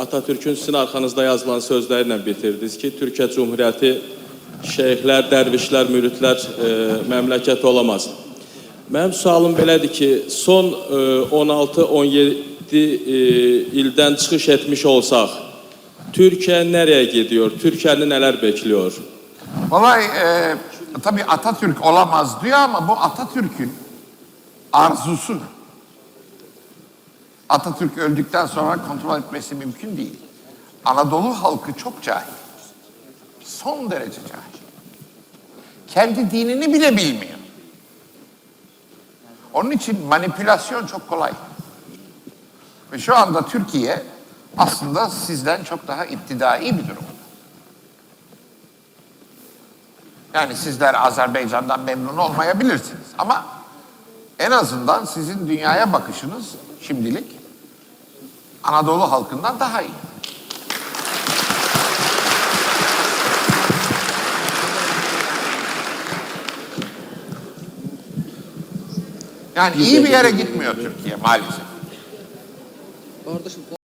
Atatürk'ün sizin arxanızda yazılan sözlərlə bitirdiniz ki, Türkiyə Cumhuriyyəti şeyxlər, dərvişlər, müritlər e, məmləkət olamaz. Mənim sualım belədir ki, son e, 16-17 e, ildən çıxış etmiş olsaq, Türkiyə nereye gidiyor? Türkiye'ni neler bekliyor? Vallahi e, tabii Atatürk olamaz diyor ama bu Atatürk'ün arzusu. Atatürk öldükten sonra kontrol etmesi mümkün değil. Anadolu halkı çok cahil. Son derece cahil. Kendi dinini bile bilmiyor. Onun için manipülasyon çok kolay. Ve şu anda Türkiye aslında sizden çok daha iptidai bir durum. Yani sizler Azerbaycan'dan memnun olmayabilirsiniz ama en azından sizin dünyaya bakışınız şimdilik Anadolu halkından daha iyi. Yani iyi bir yere gitmiyor Türkiye maalesef.